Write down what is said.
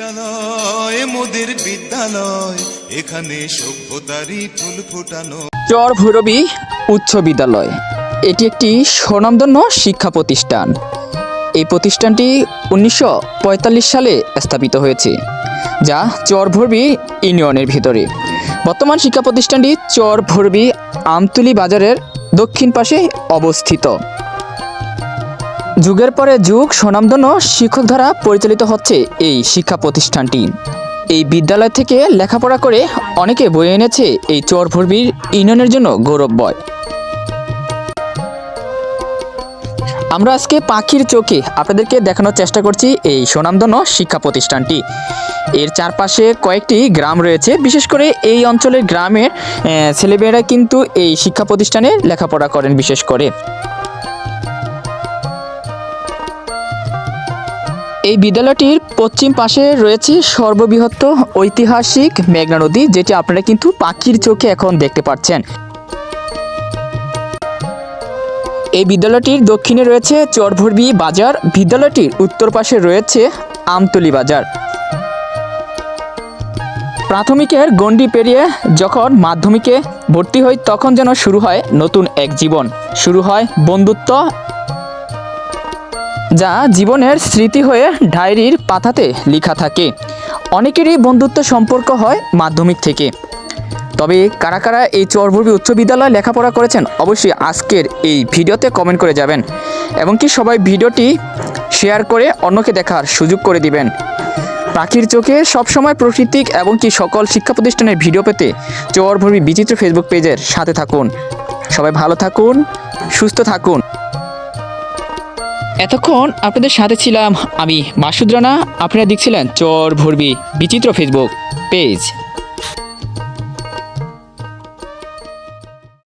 বিদ্যালয়, মোদের বিদ্যালয়, এখানে সভ্যতারই ফুল চর ভৈরবী উচ্চ বিদ্যালয়। এটি একটি স্বনামধন্য শিক্ষা প্রতিষ্ঠান। এই প্রতিষ্ঠানটি উনিশশো পঁয়তাল্লিশ সালে স্থাপিত হয়েছে, যা চর ভৈরবী ইউনিয়নের ভিতরে। বর্তমান শিক্ষা প্রতিষ্ঠানটি চর ভৈরবী আমতুলি বাজারের দক্ষিণ পাশে অবস্থিত। যুগের পরে যুগ, স্বনামধন্য শিক্ষক দ্বারা পরিচালিত হচ্ছে এই শিক্ষা প্রতিষ্ঠানটি। এই বিদ্যালয় থেকে লেখাপড়া করে অনেকে বয়ে এনেছে এই চর ভর্বির ইউনিয়নের জন্য গৌরব বয় আমরা আজকে পাখির চোখে আপনাদেরকে দেখানোর চেষ্টা করছি এই সুনামধন্য শিক্ষা প্রতিষ্ঠানটি। এর চারপাশে কয়েকটি গ্রাম রয়েছে, বিশেষ করে এই অঞ্চলের গ্রামের ছেলেমেয়েরা কিন্তু এই শিক্ষা প্রতিষ্ঠানে লেখাপড়া করেন বিশেষ করে। এই বিদ্যালয়টির পশ্চিম পাশে রয়েছে সর্ববৃহৎ ঐতিহাসিক মেঘনা নদী, যেটি আপনারা কিন্তু পাখির চোখে এখন দেখতে পাচ্ছেন। এই বিদ্যালয়টির দক্ষিণে রয়েছে চরভরবি বাজার, বিদ্যালয়টির উত্তর পাশে রয়েছে আমতলি বাজার। প্রাথমিকের গণ্ডি পেরিয়ে যখন মাধ্যমিকে ভর্তি হই, তখন যেন শুরু হয় নতুন এক জীবন। শুরু হয় বন্ধুত্ব যা জীবনের স্মৃতি হয়ে ডায়েরির পাতাতে লেখা থাকে। অনেকেরই বন্ধুত্ব সম্পর্ক হয় মাধ্যমিক থেকে। তবে কারা কারা এই চরভূমি উচ্চ বিদ্যালয়ে লেখাপড়া করেছেন অবশ্যই আজকের এই ভিডিওতে কমেন্ট করে যাবেন। এবং কি সবাই ভিডিওটি শেয়ার করে অন্যকে দেখার সুযোগ করে দিবেন। পাখির চোখে সবসময় প্রকৃতিক এবং কি সকল শিক্ষা প্রতিষ্ঠানের ভিডিও পেতে চরভূমি বিচিত্র ফেসবুক পেজের সাথে থাকুন। সবাই ভালো থাকুন, সুস্থ থাকুন। এতক্ষণ আপনাদের সাথে ছিলাম আমি মাসুদ রানা। আপনারা দেখছিলেন চর ভরবি বিচিত্র ফেসবুক পেজ